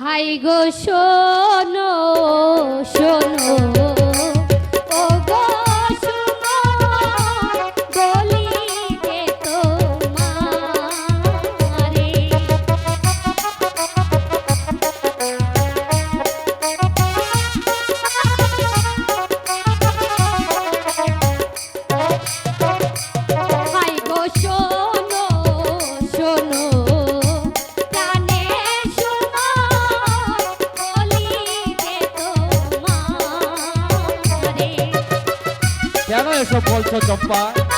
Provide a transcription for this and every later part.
High গো শোনো শোনো। এসব বলছো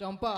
চম্পা